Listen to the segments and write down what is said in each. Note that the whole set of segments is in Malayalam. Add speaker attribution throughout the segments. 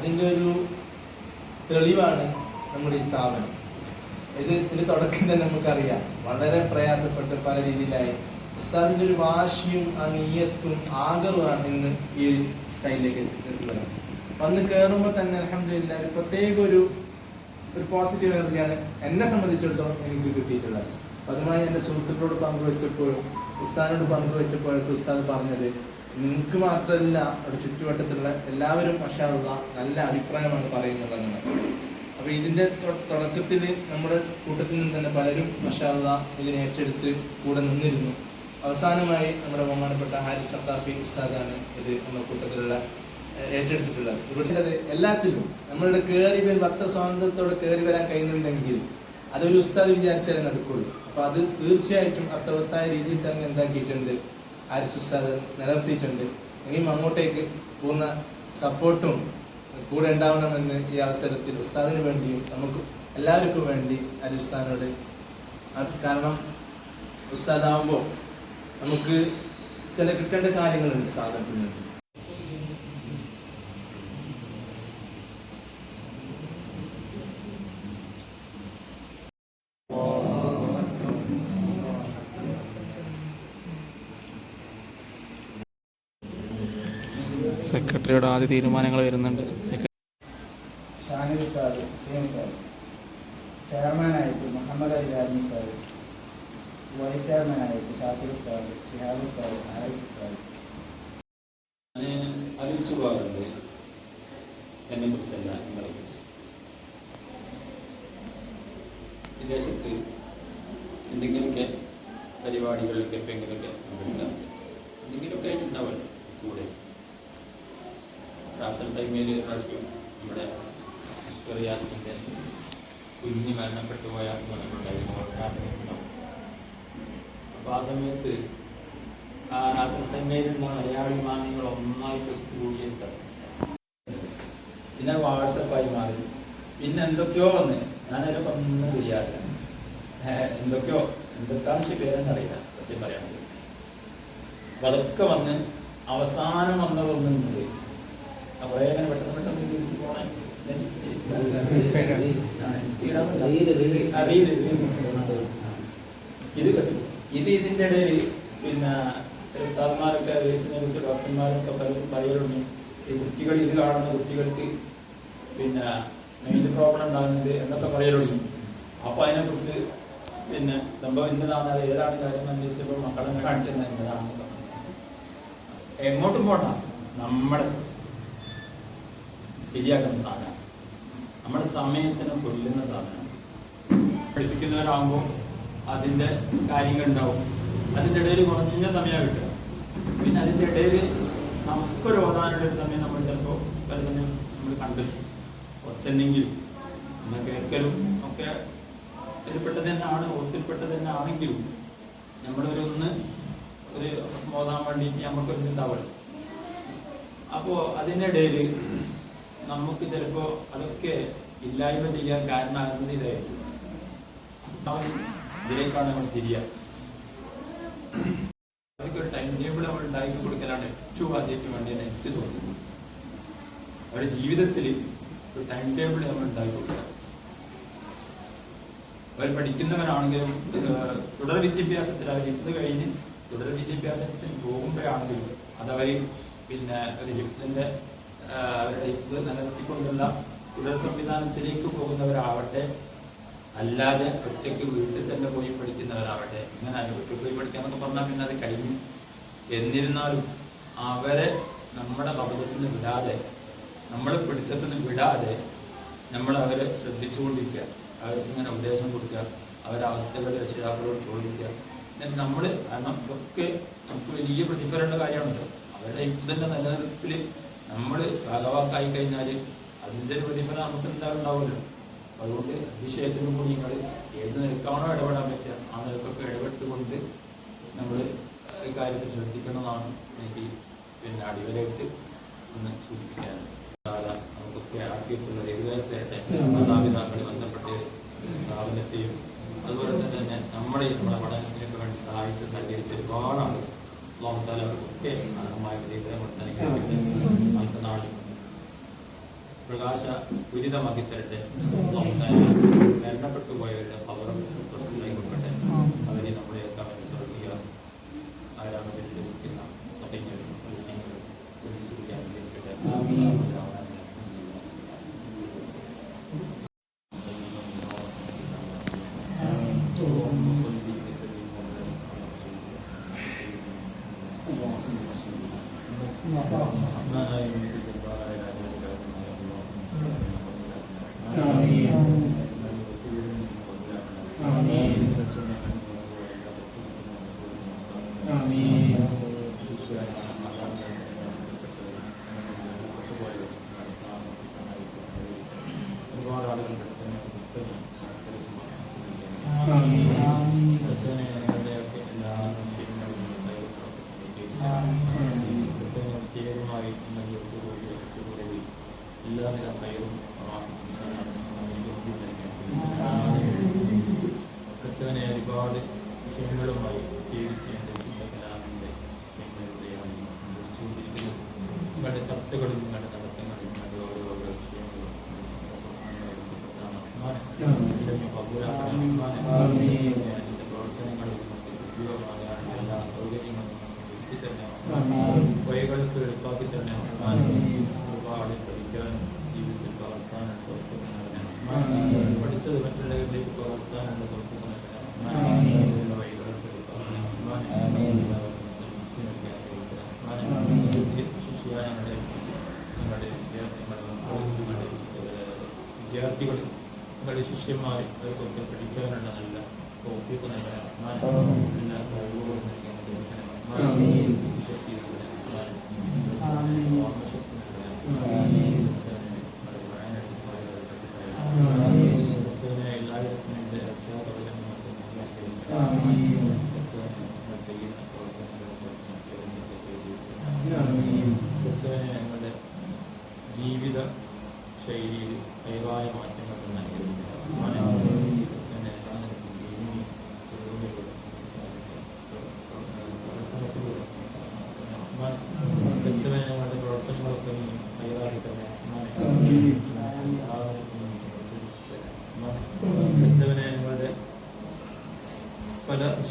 Speaker 1: അതിന്റെ ഒരു തെളിവാണ് നമ്മുടെ ഈ സ്ഥാപനം. ഇത് ഇതിന്റെ തുടക്കം തന്നെ നമുക്കറിയാം. വളരെ പ്രയാസപ്പെട്ട് പല രീതിയിലായി ഉസ്താദിന്റെ ഒരു വാശിയും ആ നീയത്തും ആഗ്രഹമാണ് ഇന്ന് ഈ സ്റ്റൈലിലേക്ക് എത്തിക്കുന്നത് വന്ന് കയറുമ്പോൾ തന്നെ അലഹമില്ല ഒരു പ്രത്യേക ഒരു ഒരു പോസിറ്റീവ് എനർജിയാണ് എന്നെ സംബന്ധിച്ചിടത്തോളം എനിക്ക് കിട്ടിയിട്ടുള്ളത്. അതുമായി എന്റെ സുഹൃത്തുക്കളോട് പങ്കുവെച്ചപ്പോഴും ഉസ്താദിനോട് പങ്കുവെച്ചപ്പോഴൊക്കെ ഉസ്താദ് പറഞ്ഞത് നിങ്ങൾക്ക് മാത്രമല്ല അവിടെ ചുറ്റുവട്ടത്തുള്ള എല്ലാവരും മഷാള്ള നല്ല അഭിപ്രായമാണ് പറയുന്നത് അങ്ങനെ. അപ്പൊ ഇതിന്റെ തുടക്കത്തിൽ നമ്മുടെ കൂട്ടത്തിൽ നിന്ന് തന്നെ പലരും മഷാള്ള ഇതിനെ ഏറ്റെടുത്ത് കൂടെ നിന്നിരുന്നു. അവസാനമായി നമ്മുടെ ബഹുമാനപ്പെട്ട ഹാരിസ് സത്താഫി ഉസ്താദാണ് ഇത് നമ്മുടെ കൂട്ടത്തിലുള്ള ഏറ്റെടുത്തിട്ടുള്ളത്. എല്ലാത്തിലും നമ്മളുടെ കയറി അത്ര സ്വാതന്ത്ര്യത്തോടെ കയറി വരാൻ കഴിയുന്നുണ്ടെങ്കിൽ അതൊരു ഉസ്താദ് വിചാരിച്ചാലേ നടക്കുള്ളൂ. അപ്പൊ അത് തീർച്ചയായിട്ടും അർത്ഥവത്തായ രീതിയിൽ തന്നെ എന്താക്കിയിട്ടുണ്ട്. ഹാരിസ് ഉസ്താദ് നിലനിർത്തിയിട്ടുണ്ട്. ഇനിയും അങ്ങോട്ടേക്ക് പൂർണ സപ്പോർട്ടും കൂടെ ഉണ്ടാവണമെന്ന് ഈ അവസരത്തിൽ ഉസ്താദിന് വേണ്ടിയും നമുക്ക് എല്ലാവർക്കും വേണ്ടി അത് കാരണം ഉസ്താദാവുമ്പോൾ നമുക്ക് ചില കിട്ടേണ്ട കാര്യങ്ങളുണ്ട് സാധനത്തിന് വേണ്ടി.
Speaker 2: സെക്രട്ടറിയുടെ ആദ്യ തീരുമാനങ്ങൾ വരുന്നുണ്ട്. സെക്രട്ടറി
Speaker 3: ഷാനിൽ ഉസ്താദ് ഹുസൈൻ ഉസ്താദ് ചെയർമാനായിട്ട് മുഹമ്മദ് അലി ആലം ഉസ്താദ് വൈസ് ചെയർമാനായിട്ട് ഷാക്കിർ ഉസ്താദ് ഷിഹാബ് ഉസ്താദ് ആരിഫ് ഉസ്താദ്
Speaker 4: ഞാൻ ആലോചിച്ചു പോകാറുണ്ട്. എന്നെ കുറിച്ചല്ല നിങ്ങളെ കുറിച്ച്. വിദേശത്ത് എന്തെങ്കിലുമൊക്കെ പരിപാടികളിലൊക്കെ എപ്പോഴെങ്കിലുമൊക്കെ പങ്കെടുക്കാം എന്തെങ്കിലുമൊക്കെ ഉണ്ടാവും കൂടെ. റാസൽ ടൈമിൽ പ്രാവശ്യം ഇവിടെ റിയാസിന്റെ കുഞ്ഞ് മരണപ്പെട്ടു പോയ ഉണ്ടാവും. അപ്പോൾ ആ സമയത്ത് ആ റാസൽ ടൈമിലുള്ള മലയാളി മാന്യങ്ങൾ ഒന്നായിട്ട് കൂടിയ പിന്നെ വാട്സപ്പായി മാറി. പിന്നെ എന്തൊക്കെയോ വന്ന്. ഞാനതിലൊക്കെ ഒന്നും ചെയ്യാറില്ല. എന്തൊക്കെയോ എന്തൊക്കെ പേരെന്ന് അറിയില്ല സത്യം പറയാൻ അപ്പൊ അതൊക്കെ വന്ന് അവസാനം വന്നതൊന്നുണ്ട് പെട്ടെന്ന് ഇത് പറ്റും ഇത് ഇതിന്റെ ഇടയിൽ പിന്നെ ഉസ്താദ്മാരൊക്കെ റേസിനെ കുറിച്ച് ഡോക്ടർമാരൊക്കെ പലരും പറയലുണ്ട്. ഈ കുട്ടികൾ ഇത് കാണുന്ന കുട്ടികൾക്ക് പിന്നെ മേജർ പ്രോബ്ലം ഉണ്ടാകുന്നത് എന്നൊക്കെ പറയലുണ്ട്. അപ്പൊ അതിനെ കുറിച്ച് പിന്നെ സംഭവം ഇന്നതാണ് അത് ഏതാണ് കാര്യം അന്വേഷിച്ചപ്പോൾ മക്കളെ കാണിച്ചു പറഞ്ഞു എങ്ങോട്ടും പോണ്ട. നമ്മുടെ ശരിയാക്കുന്ന സാധനം. നമ്മുടെ സമയത്തിന് കൊല്ലുന്ന സാധനം. പഠിപ്പിക്കുന്നവരാകുമ്പോൾ അതിന്റെ കാര്യങ്ങൾ ഉണ്ടാവും അതിന്റെ ഇടയിൽ കുറഞ്ഞ സമയം കിട്ടുക. പിന്നെ അതിന്റെ ഇടയിൽ നമുക്കൊരു ഓതാനുള്ള ഒരു സമയം നമ്മൾ ചിലപ്പോൾ പല സമയം നമ്മൾ കണ്ടെത്തും കുറച്ചെന്നെങ്കിലും നമ്മൾ കേൾക്കലും ഒക്കെ ഇതിൽപ്പെട്ടത് തന്നെയാണ് ഒത്തിരിപ്പെട്ടത് തന്നെ ആണെങ്കിലും നമ്മളൊരു ഒന്ന് ഒരു മോതാൻ വേണ്ടിയിട്ട് നമുക്കൊരു ചിന്താവുള്ളൂ അപ്പോൾ അതിനിടയിൽ നമുക്ക് ചിലപ്പോൾ അതൊക്കെ ഇല്ലായ്മ ചെയ്യാൻ കാരണമാകുന്നത് ഇതായിരിക്കും ഇതിലേക്കാണ് നമ്മൾ തിരിയുക അവർക്ക് ഒരു ടൈം ടേബിൾ നമ്മൾ ഉണ്ടാക്കി കൊടുക്കലാണ് ഏറ്റവും ആദ്യമായിട്ട് വേണ്ടതെന്ന് എനിക്ക് തോന്നുന്നു. അവരുടെ ജീവിതത്തിൽ ഒരു ടൈം ടേബിൾ നമ്മൾ ഉണ്ടാക്കി കൊടുക്കുക അവർ പഠിക്കുന്നവരാണെങ്കിലും തുടർ വിദ്യാഭ്യാസത്തിൽ അവർ ഇത് കഴിഞ്ഞ് തുടർ വിദ്യാഭ്യാസത്തിൽ പോകുമ്പോഴാണെങ്കിലും അതവർ പിന്നെ ഒരു ഹിഫ്തിന്റെ ഹിഫ്ത് നിലനിർത്തിക്കൊണ്ടുള്ള തുടർ സംവിധാനത്തിലേക്ക് പോകുന്നവരാവട്ടെ അല്ലാതെ ഒറ്റയ്ക്ക് വീട്ടിൽ തന്നെ പോയി പഠിക്കുന്നവരാവട്ടെ ഇങ്ങനെ ഒറ്റ പോയി പഠിക്കാന്നൊക്കെ പറഞ്ഞാൽ പിന്നെ അത് കഴിഞ്ഞു. എന്നിരുന്നാലും അവരെ നമ്മുടെ ഭവതത്തിന് വിടാതെ നമ്മളെ പിടുത്തത്തിന് വിടാതെ നമ്മൾ അവരെ ശ്രദ്ധിച്ചുകൊണ്ടിരിക്കുക. അവർക്ക് ഇങ്ങനെ ഉപദേശം കൊടുക്കുക അവരുടെ അവസ്ഥകൾ രക്ഷിതാക്കളോട് ചോദിക്കുക. എന്നിട്ട് നമ്മൾ കാരണം ഇതൊക്കെ നമുക്ക് വലിയ പ്രതിഫലമുള്ള കാര്യമാണല്ലോ. അവരുടെ ഇതിന്റെ നിലനിൽപ്പിൽ നമ്മൾ ഭാഗവാക്കായി കഴിഞ്ഞാൽ അതിന്റെ ഒരു പ്രതിഫലം നമുക്ക് എന്തായാലും ഉണ്ടാവുമല്ലോ അതുകൊണ്ട് അതിശയത്തിനും കൂടി നിങ്ങൾ ഏത് നിലക്കാണോ ഇടപെടാൻ പറ്റുക ആ നിലക്കൊക്കെ ഇടപെട്ടുകൊണ്ട് നമ്മൾ ഈ കാര്യത്തിൽ ശ്രദ്ധിക്കുന്നതാണ് എനിക്ക് പിന്നെ അടിവരായിട്ട് ഒന്ന് സൂചിപ്പിക്കാനുള്ളത്. നമുക്കൊക്കെ ആക്കിയിട്ടുള്ള ഏകദേശത്തെ മാതാപിതാക്കളെ ബന്ധപ്പെട്ട സ്ഥാപനത്തെയും അതുപോലെ തന്നെ നമ്മുടെ നമ്മുടെ പഠനത്തിനൊക്കെ വേണ്ടി സഹായിച്ച് സഹകരിച്ച ഒരുപാട് ആളുകൾ പ്രകാശ ഉചിതമാക്കി തരട്ടെ മരണപ്പെട്ടു പോയവരുടെ പവറും സന്തോഷം നൽകപ്പെട്ടെ അവരെ നമ്മുടെ സ്വർഗീയ ആരാധന ഒരുപാട് ആളുകൾ പ്രത്യേകമായി എല്ലാ നില അതിന്റെ പ്രവർത്തനങ്ങളും സജീവമായ എല്ലാ സൗകര്യങ്ങളും ഒരുക്കി തന്നെ വൈകൾക്ക് എളുപ്പാക്കി തന്നെ ഒരുപാട് പഠിക്കാനും ജീവിതത്തിൽ പകർത്താനും പ്രവർത്തനം നൽകണം പഠിച്ചത് മറ്റുള്ളവരിലേക്ക് പകർത്താനുള്ള പ്രവർത്തനം നൽകണം വൈകൾക്ക് ശിശുവായ ഞങ്ങളുടെ ഞങ്ങളുടെ വിദ്യാർത്ഥികളും വിദ്യാർത്ഥികളും നിങ്ങളുടെ ശിഷ്യന്മാരെ അവർക്കൊക്കെ പഠിക്കാനുള്ള നല്ല തോപ്പിക്ക് നൽകണം ആത്മാവിന് എല്ലാ കഴിവുകളും നൽകാൻ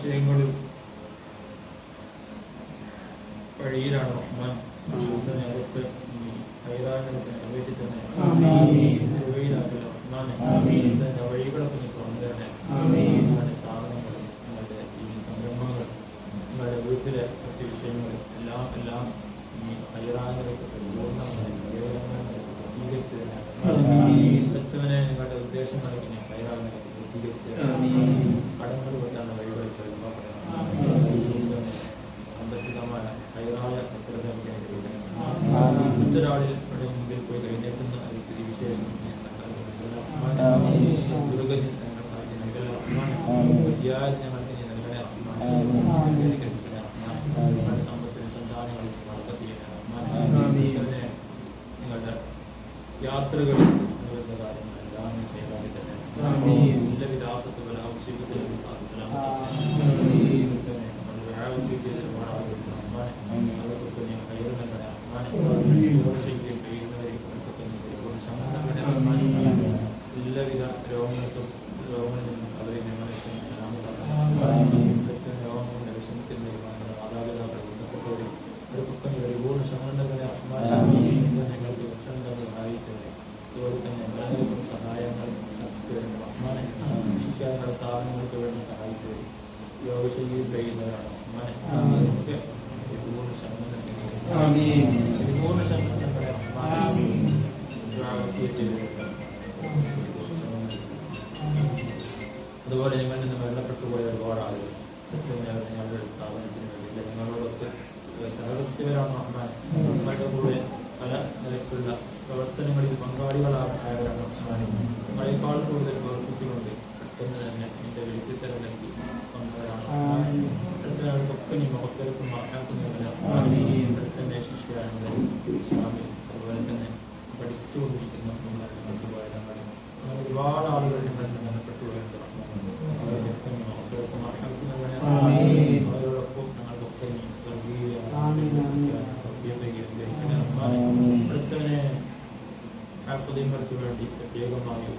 Speaker 4: വിഷയങ്ങളും വഴിയിലാണ് റഹ്മാൻ നമുക്ക് ഹൈറാനുകൾക്ക് അവരിൽ തന്നെ യാത്രകൾ എല്ലാവിധ ആഫത്തുകളും ആവശ്യത്തിലും എല്ലാവിധ രോഗങ്ങൾക്കും രോഗങ്ങളും നൂറ് ശതമാനം അതുപോലെ ഞാൻ വേണ്ടി പ്രത്യേകമായി ഒരുക്കിയത് ആ